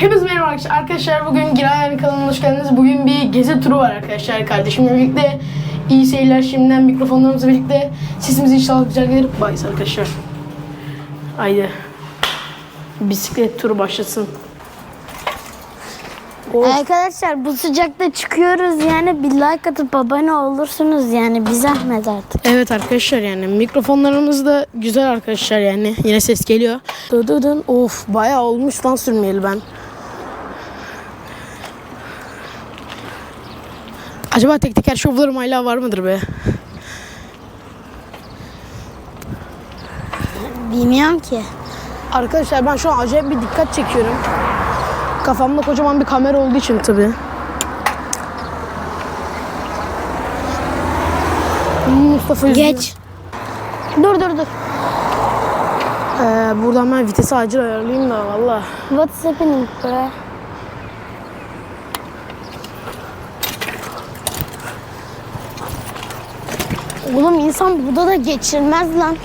Hepinize merhaba arkadaşlar. Arkadaşlar bugün Giray kanalına hoş geldiniz. Bugün bir gezi turu var arkadaşlar kardeşimle birlikte. İyi seyirler şimdiden mikrofonlarımızla birlikte. Sesimiz inşallah güzel gelir. Bayız arkadaşlar. Haydi. Bisiklet turu başlasın. Of. Arkadaşlar bu sıcakta çıkıyoruz yani bir like atıp abone olursunuz yani bir zahmet artık. Evet arkadaşlar yani mikrofonlarımız da güzel arkadaşlar yani yine ses geliyor. Dıdıdın of bayağı olmuş lan sürmeyeli ben. Acaba tek teker şovlarım hala var mıdır be? Bilmiyorum ki. Arkadaşlar ben şu an acayip bir dikkat çekiyorum. Kafamda kocaman bir kamera olduğu için tabii. Mustafa üzülüyor. Geç. Dur dur dur. Ee, buradan ben vitesi acil ayarlayayım da valla. What's happening Oğlum insan burada da geçirmez lan.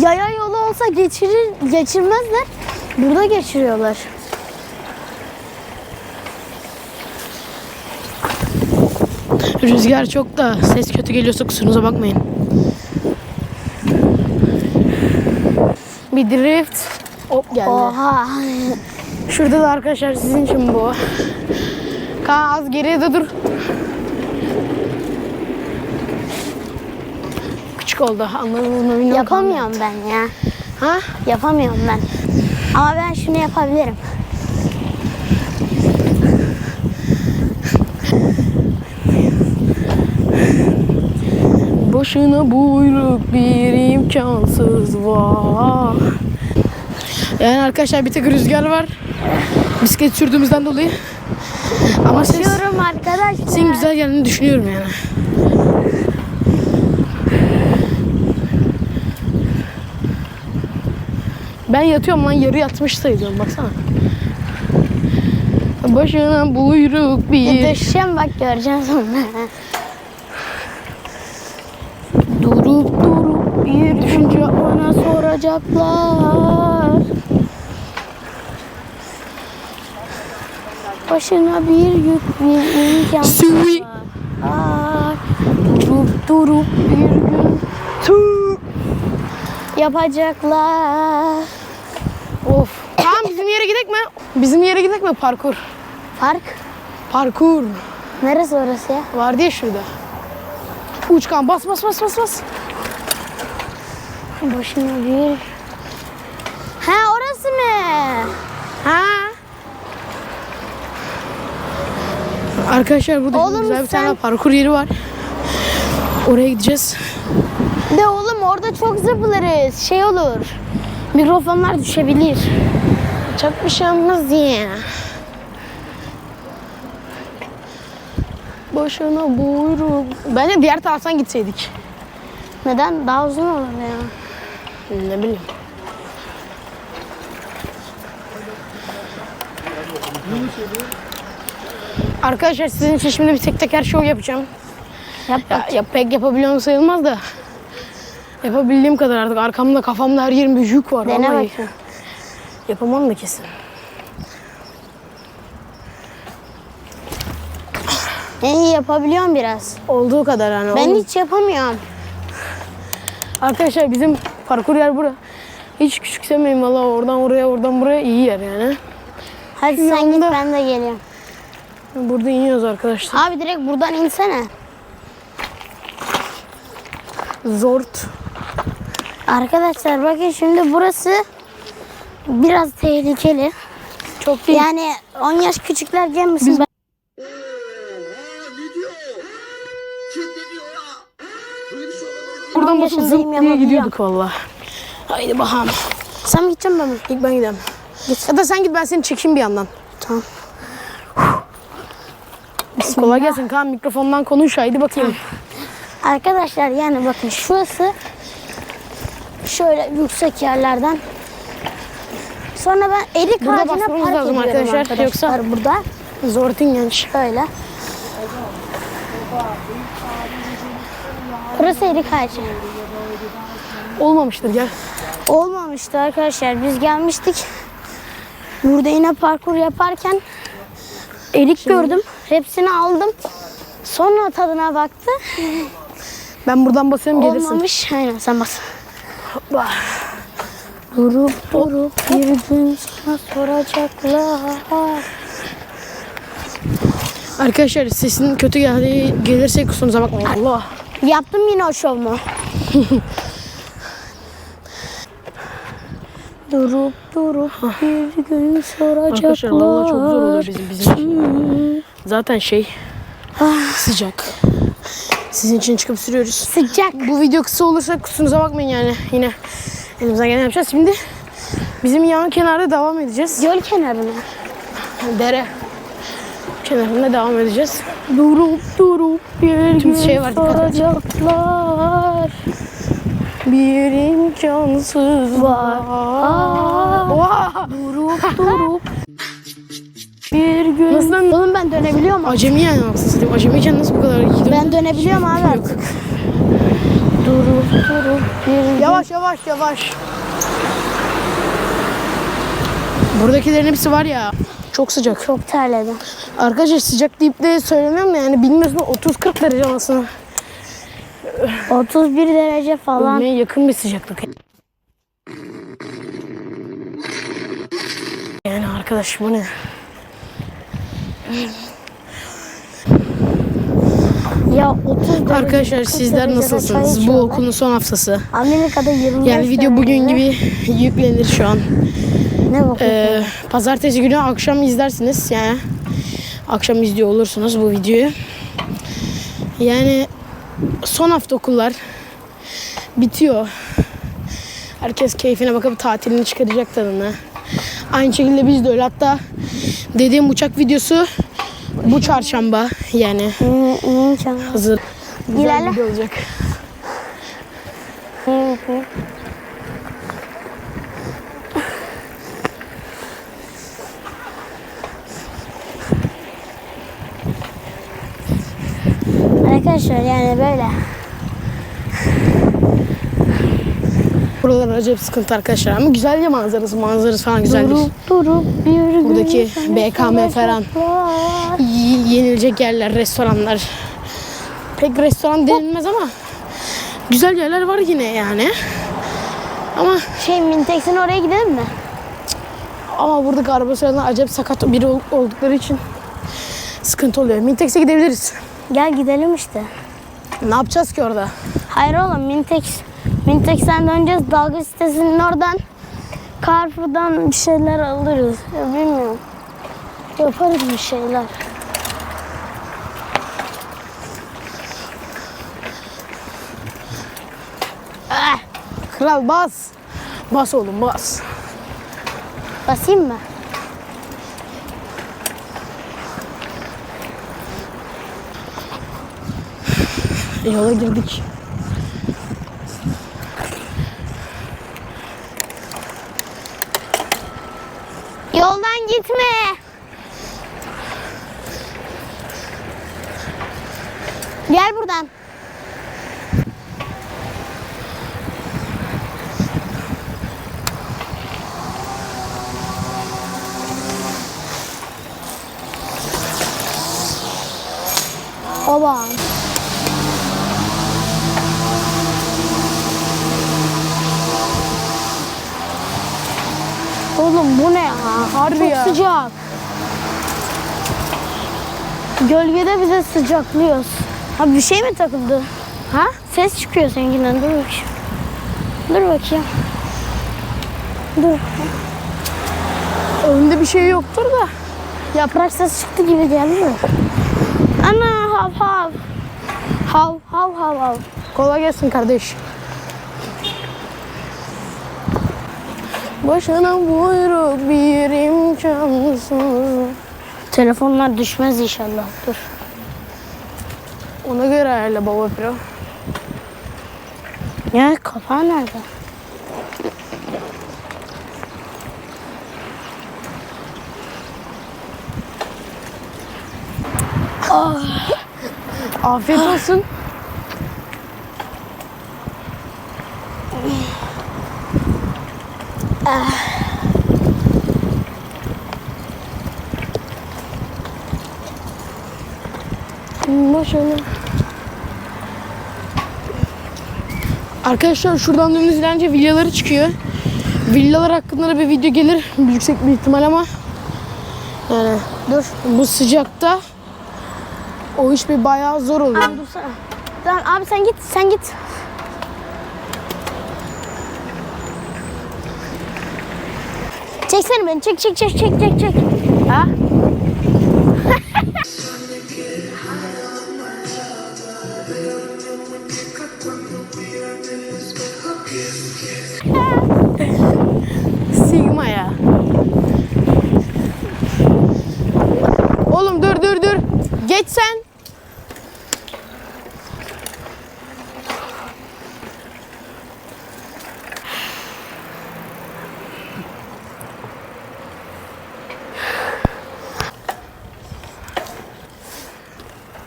Yaya yolu olsa geçirir, geçirmezler. Burada geçiriyorlar. Rüzgar çok da ses kötü geliyorsa kusurunuza bakmayın. Bir drift. Hop geldi. Oha. Şurada da arkadaşlar sizin için bu. Kaan az geriye de dur. Küçük oldu bilmiyorum. Yapamıyorum ben ya. Ha? Yapamıyorum ben. Ama ben şunu yapabilirim. Başına buyruk bir imkansız var. Yani arkadaşlar bir tek rüzgar var. Bisiklet sürdüğümüzden dolayı. Ama ses, Diyorum arkadaşlar. sesin güzel geldiğini düşünüyorum yani. Ben yatıyorum lan yarı yatmış sayılıyorum baksana. Başına buyruk bir Düşeceğim bak göreceksin sonra. durup durup bir düşünce Bana soracaklar. Başına bir yük bir imkan Sui. Durup durup bir gün yapacaklar. Of. Tamam bizim yere gidek mi? Bizim yere gidek mi parkur? Park? Parkur. Neresi orası ya? Vardı ya şurada. Uçkan bas bas bas bas bas. Başına bir... Ha orası mı? Ha? Arkadaşlar burada Oğlum güzel bir sen- tane parkur yeri var. Oraya gideceğiz. De oğlum orada çok zıplarız. Şey olur. Mikrofonlar düşebilir. Çok bir şey olmaz ya. Başına buyruk. Bence diğer taraftan gitseydik. Neden? Daha uzun olur ya. Ne bileyim. Arkadaşlar sizin için şimdi bir tek teker show yapacağım. Yap Ya, ya pek yapabiliyorum sayılmaz da. Yapabildiğim kadar artık arkamda kafamda her yerim bir yük var. Dene vallahi. bakayım. Yapamam da kesin. İyi yapabiliyorum biraz. Olduğu kadar yani. Ben Oğlum, hiç yapamıyorum. Arkadaşlar bizim parkur yer bura. Hiç küçüksemeyin valla oradan oraya oradan buraya iyi yer yani. Hadi Şu sen git ben de geliyorum. Burada iniyoruz arkadaşlar. Abi direkt buradan insene. Zort. Arkadaşlar bakın şimdi burası biraz tehlikeli. Çok değil. Yani 10 yaş küçükler gelmesin. Biz- Ben-. Buradan basıp zıp diye gidiyorduk valla. Haydi bakalım. Sen mi gideceksin ben mi? İlk ben gidelim. Ya da sen git ben seni çekeyim bir yandan. Tamam. Kolay gelsin Kaan mikrofondan konuş haydi bakayım. Arkadaşlar yani bakın şurası şöyle yüksek yerlerden. Sonra ben erik Burada ağacına park lazım arkadaşlar, arkadaşlar. yoksa- burada Zortin genç. şöyle. Burası erik ağacı. Olmamıştır gel. Olmamıştı arkadaşlar. Biz gelmiştik. Burada yine parkur yaparken erik gördüm. Hepsini aldım. Sonra tadına baktı. Ben buradan basıyorum gelirsin. Olmamış. Aynen sen bas. Durup durup bir gün sana soracaklar. Arkadaşlar sesin kötü geldi gelirse kusurumuza bakmayın. Allah. Yaptım yine o şovumu. durup durup bir gün Arkadaşlar vallahi çok zor oluyor soracaklar. bizim bizim. Zaten şey sıcak. Sizin için çıkıp sürüyoruz. Sıcak. Bu video kısa olursa kusurumuza bakmayın yani. Yine elimizden geleni yapacağız. Şimdi bizim yan kenarda devam edeceğiz. Göl kenarına. Dere kenarında devam edeceğiz. Durup durup bir gün şey var, soracaklar. Bir imkansız Var. Oha! Durup durup bir gün. Nasıl lan? Oğlum ben dönebiliyor muyum? Acemi yani aslında satayım. Acemiyken nasıl bu kadar iyi dön- Ben dönebiliyorum abi artık. Durup durup bir. Yavaş yavaş yavaş. Buradakilerin hepsi var ya. Çok sıcak. Çok terledim. Arkadaşlar sıcak deyip de söylemiyorum da yani bilmiyorsun 30-40 derece aslında. 31 derece falan. Ölmeye yakın bir sıcaklık. Yani arkadaş bu ne? Ya 30 derece. Arkadaşlar 40 sizler nasılsınız? Bu okulun son haftası. Amerika'da 25 Yani video bugün gibi yüklenir şu an. Ne? Ee, pazartesi günü akşam izlersiniz yani. Akşam izliyor olursunuz bu videoyu. Yani son hafta okullar bitiyor. Herkes keyfine bakıp tatilini çıkaracak tadını. Aynı şekilde biz de öyle. Hatta dediğim uçak videosu bu çarşamba yani canım? hazır. Güzel İlerle. video olacak. Arkadaşlar yani böyle. Buralar acayip sıkıntı arkadaşlar ama güzel ya manzarası. Manzarası falan güzeldir. Durup durup bir Buradaki BKM falan. yenilecek yerler, restoranlar. Pek restoran denilmez ama güzel yerler var yine yani. Ama Şey Mintex'in oraya gidelim mi? ama burada araba sürenler acayip sakat biri ol- oldukları için sıkıntı oluyor. Mintex'e gidebiliriz. Gel gidelim işte. Ne yapacağız ki orada? Hayır oğlum Mintex. Mintex'ten döneceğiz dalga sitesinin oradan. Carrefour'dan bir şeyler alırız. Ya bilmiyorum. Yaparız bir şeyler. Kral bas. Bas oğlum bas. Basayım mı? Yola girdik. Yoldan gitme. Gel buradan. Oba. Oğlum bu ne ya? Harbi Çok ya. sıcak. Gölgede bize sıcaklıyoruz. Ha bir şey mi takıldı? Ha? Ses çıkıyor seninkinden. Dur bakayım. Dur bakayım. Dur. Önünde bir şey yoktur da. Yaprak ses çıktı gibi geldi mi? Ana hav hav. Hav hav hav hav. Kolay gelsin kardeş. Başına buyruk bir imkansız. Telefonlar düşmez inşallah. Dur. Ona göre ayarla baba pro. Ya kapağı nerede? Afiyet olsun. Ah. Boş. Arkadaşlar şuradan dönünüz önce villaları çıkıyor. Villalar hakkında da bir video gelir. Yüksek bir ihtimal ama. Yani dur bu sıcakta o iş bir bayağı zor oluyor. Abi, dursana. Tamam abi sen git sen git. Çeksene beni çek çek çek çek çek çek. Ha?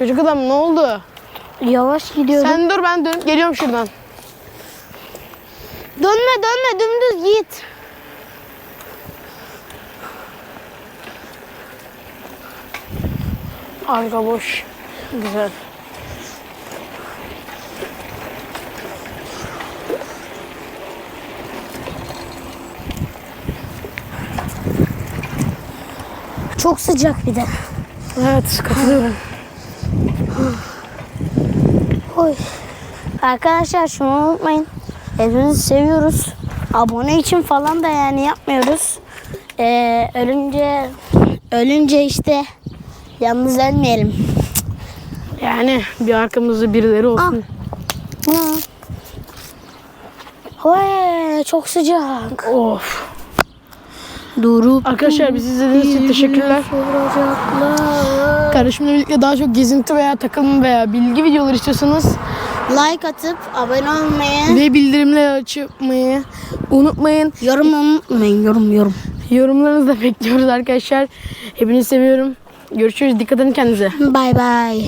Çocuk adam ne oldu? Yavaş gidiyorum. Sen dur ben dön geliyorum şuradan. Dönme dönme dümdüz git. Arka boş. Güzel. Çok sıcak bir de. Evet katılıyorum. Oy. Arkadaşlar şunu unutmayın. Hepinizi seviyoruz. Abone için falan da yani yapmıyoruz. Ee, ölünce ölünce işte yalnız ölmeyelim. Yani bir arkamızda birileri olsun. Hı. Oy, çok sıcak. Of. Durup Arkadaşlar bizi izlediğiniz için teşekkürler. soracaklar. Kardeşimle birlikte daha çok gezinti veya takılma veya bilgi videoları istiyorsanız Like atıp abone olmayı, ve bildirimleri açmayı unutmayın. yorum unutmayın. Yorum yorum. Yorumlarınızı da bekliyoruz arkadaşlar. Hepinizi seviyorum. Görüşürüz. Dikkat edin kendinize. Bye bye.